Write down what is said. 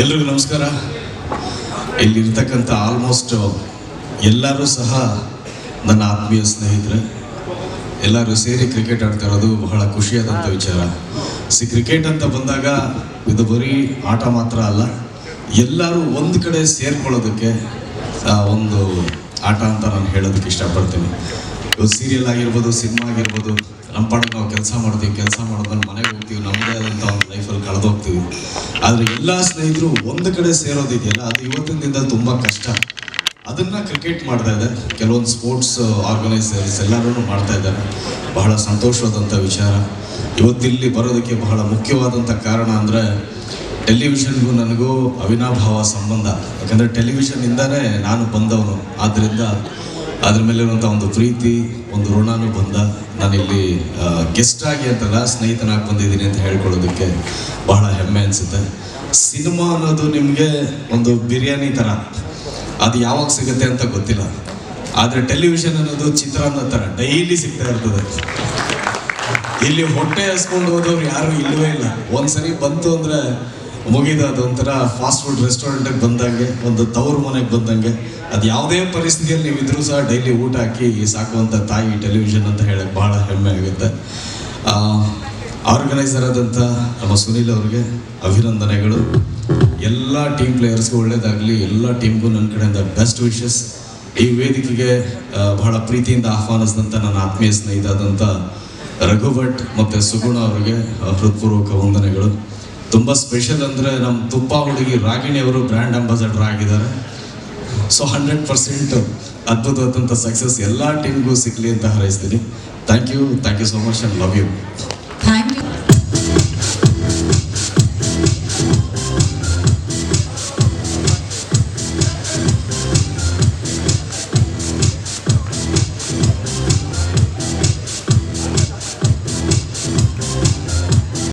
ಎಲ್ರಿಗೂ ನಮಸ್ಕಾರ. ಇಲ್ಲಿರ್ತಕ್ಕಂಥ ಆಲ್ಮೋಸ್ಟ್ ಎಲ್ಲರೂ ಸಹ ನನ್ನ ಆತ್ಮೀಯ ಸ್ನೇಹಿತರೆ, ಎಲ್ಲರೂ ಸೇರಿ ಕ್ರಿಕೆಟ್ ಆಡ್ತಾ ಇರೋದು ಬಹಳ ಖುಷಿಯಾದಂಥ ವಿಚಾರ. ಸಿ ಕ್ರಿಕೆಟ್ ಅಂತ ಬಂದಾಗ ಇದು ಬರೀ ಆಟ ಮಾತ್ರ ಅಲ್ಲ, ಎಲ್ಲರೂ ಒಂದು ಕಡೆ ಸೇರ್ಕೊಳ್ಳೋದಕ್ಕೆ ಒಂದು ಆಟ ಅಂತ ನಾನು ಹೇಳೋದಕ್ಕೆ ಇಷ್ಟಪಡ್ತೀನಿ. ಸೀರಿಯಲ್ ಆಗಿರ್ಬೋದು ಸಿನಿಮಾ ಆಗಿರ್ಬೋದು ನಮ್ಮ ಪಾಡಿಗೆ ನಾವು ಕೆಲಸ ಮಾಡ್ತೀವಿ ಕೆಲಸ ಮಾಡೋದನ್ನ ಮನೆಗೆ ಹೋಗ್ತೀವಿ, ನಮ್ಮದೇ ಆದಂಥ ಒಂದು ಲೈಫಲ್ಲಿ ಕಳೆದು ಹೋಗ್ತೀವಿ. ಆದರೆ ಎಲ್ಲ ಸ್ನೇಹಿತರು ಒಂದು ಕಡೆ ಸೇರೋದಿದೆಯಲ್ಲ, ಅದು ಇವತ್ತಿನ ದಿನದಲ್ಲಿ ತುಂಬ ಕಷ್ಟ. ಅದನ್ನ ಕ್ರಿಕೆಟ್ ಮಾಡ್ತಾ ಇದೆ ಕೆಲವೊಂದು ಸ್ಪೋರ್ಟ್ಸ್ ಆರ್ಗನೈಸರ್ಸ್ ಎಲ್ಲರೂ ಮಾಡ್ತಾ ಇದ್ದಾರೆ. ಬಹಳ ಸಂತೋಷವಾದಂಥ ವಿಚಾರ. ಇವತ್ತಿಲ್ಲಿ ಬರೋದಕ್ಕೆ ಬಹಳ ಮುಖ್ಯವಾದಂಥ ಕಾರಣ ಅಂದರೆ ಟೆಲಿವಿಷನ್ಗೂ ನನಗೂ ಅವಿನಾಭಾವ ಸಂಬಂಧ. ಯಾಕಂದರೆ ಟೆಲಿವಿಷನ್ನಿಂದನೇ ನಾನು ಬಂದವನು. ಆದ್ದರಿಂದ ಅದ್ರ ಮೇಲಿರುವಂಥ ಒಂದು ಪ್ರೀತಿ, ಒಂದು ಋಣನೂ ಬಂದ. ನಾನಿಲ್ಲಿ ಗೆಸ್ಟ್ ಆಗಿ ಅಂತಲ್ಲ ಸ್ನೇಹಿತನಾಗಿ ಬಂದಿದ್ದೀನಿ ಅಂತ ಹೇಳ್ಕೊಳ್ಳೋದಕ್ಕೆ ಬಹಳ ಹೆಮ್ಮೆ ಅನಿಸುತ್ತೆ. ಸಿನಿಮಾ ಅನ್ನೋದು ನಿಮಗೆ ಒಂದು ಬಿರಿಯಾನಿ ಥರ ಅದು ಯಾವಾಗ ಸಿಗುತ್ತೆ ಅಂತ ಗೊತ್ತಿಲ್ಲ. ಆದರೆ ಟೆಲಿವಿಷನ್ ಅನ್ನೋದು ಚಿತ್ರಾನ್ನ ಥರ ಡೈಲಿ ಸಿಗ್ತಾ ಇರ್ತದೆ. ಇಲ್ಲಿ ಹೊಟ್ಟೆ ಹಸ್ಕೊಂಡು ಹೋದವ್ರು ಯಾರು ಇಲ್ಲವೇ ಇಲ್ಲ. ಒಂದ್ಸರಿ ಬಂತು ಅಂದ್ರೆ ಮುಗಿದ ಅದೊಂಥರ ಫಾಸ್ಟ್ ಫುಡ್ ರೆಸ್ಟೋರೆಂಟಿಗೆ ಬಂದಂಗೆ, ಒಂದು ತವರು ಮನೆಗೆ ಬಂದಂಗೆ. ಅದು ಯಾವುದೇ ಪರಿಸ್ಥಿತಿಯಲ್ಲಿ ನೀವು ಇದ್ರೂ ಸಹ ಡೈಲಿ ಊಟ ಹಾಕಿ ಸಾಕುವಂಥ ತಾಯಿ ಟೆಲಿವಿಷನ್ ಅಂತ ಹೇಳಕ್ ಬಹಳ ಹೆಮ್ಮೆ ಆಗುತ್ತೆ. ಆರ್ಗನೈಸರ್ ಆದಂಥ ನಮ್ಮ ಸುನಿಲ್ ಅವ್ರಿಗೆ ಅಭಿನಂದನೆಗಳು. ಎಲ್ಲ ಟೀಮ್ ಪ್ಲೇಯರ್ಸ್ಗೂ ಒಳ್ಳೇದಾಗಲಿ, ಎಲ್ಲ ಟೀಮ್ಗೂ ನನ್ನ ಕಡೆಯಿಂದ ಬೆಸ್ಟ್ ವಿಶಸ್ ಈ ವೇದಿಕೆಗೆ ಬಹಳ ಪ್ರೀತಿಯಿಂದ ಆಹ್ವಾನಿಸಿದಂಥ ನನ್ನ ಆತ್ಮೀಯ ಸ್ನೇಹಿತಾದಂಥ ರಘು ಭಟ್ ಮತ್ತು ಸುಗುಣ ಅವರಿಗೆ ಹೃತ್ಪೂರ್ವಕ ವಂದನೆಗಳು. ತುಂಬ ಸ್ಪೆಷಲ್ ಅಂದರೆ ನಮ್ಮ ತುಪ್ಪ ಹುಡುಗಿ ರಾಗಿಣಿ ಅವರು ಬ್ರ್ಯಾಂಡ್ ಅಂಬಾಸಡರ್ ಆಗಿದ್ದಾರೆ. ಸೊ ಹಂಡ್ರೆಡ್ ಪರ್ಸೆಂಟ್ ಅದ್ಭುತವಾದಂಥ ಸಕ್ಸಸ್ ಎಲ್ಲ ಟೀಮ್ಗೂ ಸಿಗಲಿ ಅಂತ ಹಾರೈಸ್ತೀನಿ. Thank you thank you so much and love you